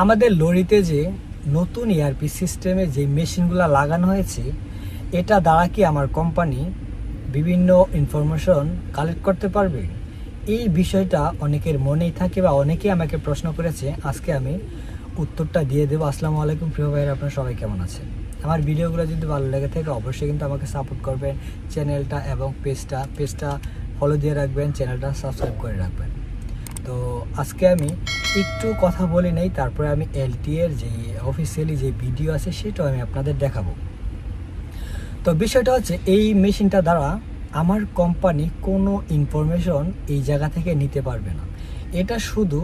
আমাদের লরিতে যে নতুন E ইআরপি সিস্টেমে যে মেশিনগুলো লাগানো হয়েছে, এটা দ্বারা কি আমার কোম্পানি বিভিন্ন ইনফরমেশন কালেক্ট করতে পারবে? এই বিষয়টা অনেকের মনেই থাকে বা অনেকেই আমাকে প্রশ্ন করেছে। আজকে আমি উত্তরটা দিয়ে দেবো। আসসালামু আলাইকুম, প্রিয় ভাইয়ের, আপনারা সবাই কেমন আছেন? আমার ভিডিওগুলো যদি ভালো লেগে থাকে, অবশ্যই কিন্তু আমাকে সাপোর্ট করবেন। চ্যানেলটা এবং পেজটা পেজটা ফলো দিয়ে রাখবেন, চ্যানেলটা সাবস্ক্রাইব করে রাখবেন। তো আজকে আমি একটু কথা বলে নেই, তারপরে আমি এলটি এর যে অফিসিয়ালি যে ভিডিও আছে সেটাও আমি আপনাদের দেখাবো। তো বিষয়টা হচ্ছে এই মেশিনটা দ্বারা আমার কোম্পানি কোনো ইনফরমেশন এই জায়গা থেকে নিতে পারবে না। এটা শুধু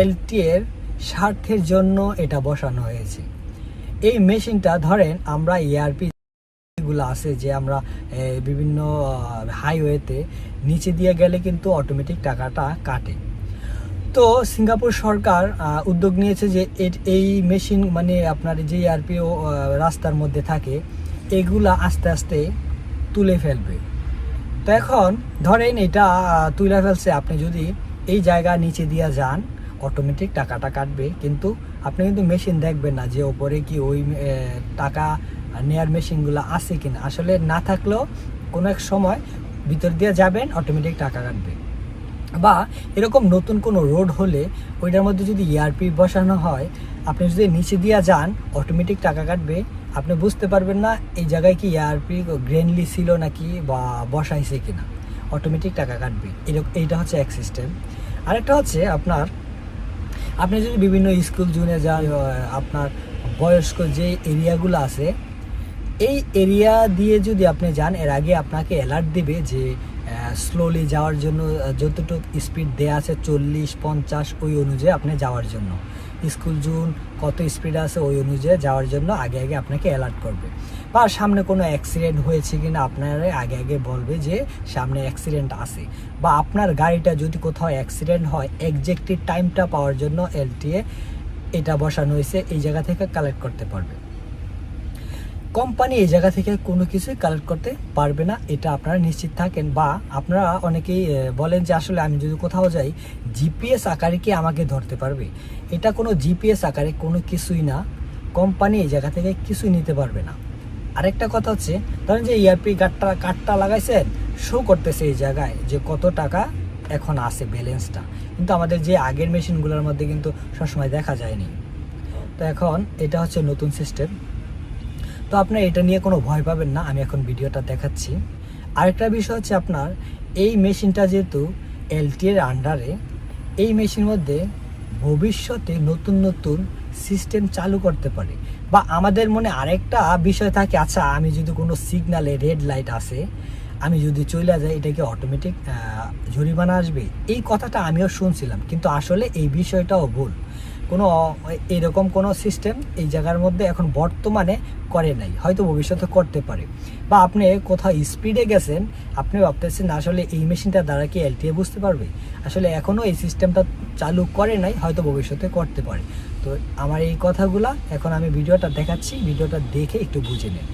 এলটি এর স্বার্থের জন্য এটা বসানো হয়েছে। এই মেশিনটা ধরেন আমরা এআরপি গুলো আছে যে আমরা বিভিন্ন হাইওয়েতে নিচে দিয়ে গেলে কিন্তু অটোমেটিক টাকাটা কাটে। তো সিঙ্গাপুর সরকার উদ্যোগ নিয়েছে যে এই মেশিন মানে আপনার যে আরপিও রাস্তার মধ্যে থাকে, এগুলা আস্তে আস্তে তুলে ফেলবে। তো এখন ধরেন এটা তুলে ফেলছে, আপনি যদি এই জায়গা নিচে দিয়ে যান অটোমেটিক টাকাটা কাটবে, কিন্তু আপনি কিন্তু মেশিন দেখবেন না যে ওপরে কি ওই টাকা নেয়ার মেশিনগুলো আছে কিনা। আসলে না থাকলেও কোনো এক সময় ভিতর দিয়ে যাবেন অটোমেটিক টাকা কাটবে। বা এরকম নতুন কোনো রোড হলে ওইটার মধ্যে যদি ইআরপি বসানো হয়, আপনি যদি নিচে দিয়ে যান অটোমেটিক টাকা কাটবে। আপনি বুঝতে পারবেন না এই জায়গায় কি ইআরপি গ্রেনলি ছিল নাকি বা বসাইছে কিনা। অটোমেটিক টাকা কাটবে। এরকম এইটা হচ্ছে এক সিস্টেম আরেকটা হচ্ছে আপনার, আপনি যদি বিভিন্ন স্কুল জুনে যান আপনার বয়স্ক যে এরিয়াগুলো আছে, এই এরিয়া দিয়ে যদি আপনি যান, এর আগে আপনাকে অ্যালার্ট দিবে যে স্লোলি যাওয়ার জন্য যতটুকু স্পিড দেয়া আছে, চল্লিশ, পঞ্চাশ, ওই অনুযায়ী আপনি যাওয়ার জন্য। স্কুল জুন, কত স্পিড আছে, ওই অনুযায়ী যাওয়ার জন্য আগে আগে আপনাকে অ্যালার্ট করবে। বা সামনে কোনো অ্যাক্সিডেন্ট হয়েছে কি না আপনারা আগে আগে বলবে যে সামনে অ্যাক্সিডেন্ট আছে। বা আপনার গাড়িটা যদি কোথাও অ্যাক্সিডেন্ট হয় একজ্যাক্টলি টাইমটা পাওয়ার জন্য এলটিএ এটা বসানো হয়েছে, এই জায়গা থেকে কালেক্ট করতে পারবে। কোম্পানি এই জায়গা থেকে কোনো কিছুই কালেক্ট করতে পারবে না, এটা আপনারা নিশ্চিত থাকেন। বা আপনারা অনেকেই বলেন যে আসলে আমি যদি কোথাও যাই জিপিএস আকারে কি আমাকে ধরতে পারবে? এটা কোনো জিপিএস আকারে কোনো কিছুই না, কোম্পানি এই জায়গা থেকে কিছুই নিতে পারবে না। আরেকটা কথা হচ্ছে, ধরেন যে ইআরপি কার্ডটা কার্ডটা লাগাইছেন শো করতেছে এই জায়গায় যে কত টাকা এখন আছে ব্যালেন্সটা কিন্তু আমাদের যে আগের মেশিনগুলোর মধ্যে কিন্তু সবসময় দেখা যায়নি। তো এখন এটা হচ্ছে নতুন সিস্টেম তো আপনার এটা নিয়ে কোনো ভয় পাবেন না, আমি এখন ভিডিওটা দেখাচ্ছি। আরেকটা বিষয় হচ্ছে আপনার, এই মেশিনটা যেহেতু এলটি এর আন্ডারে এই মেশিনের মধ্যে ভবিষ্যতে নতুন নতুন সিস্টেম চালু করতে পারে। বা আমাদের মনে আরেকটা বিষয় থাকে আচ্ছা আমি যদি কোনো সিগনালে রেড লাইট আসে, আমি যদি চলে যাই, এটা কি অটোমেটিক জরিমানা আসবে? এই কথাটা আমিও শুনছিলাম, কিন্তু আসলে এই বিষয়টাও ভুল। কোনো এরকম কোনো সিস্টেম এই জায়গার মধ্যে এখন বর্তমানে করে নাই, হয়তো ভবিষ্যতে করতে পারে। বা আপনি কোথাও স্পিডে গেছেন, আপনি ভাবতেছেন আসলে এই মেশিনটা দ্বারা কি এলটিএ বুঝতে পারবে? আসলে এখনও এই সিস্টেমটা চালু করে নাই, হয়তো ভবিষ্যতে করতে পারে। তো আমার এই কথাগুলা এখন আমি ভিডিওটা দেখাচ্ছি, ভিডিওটা দেখে একটু বুঝে নেন।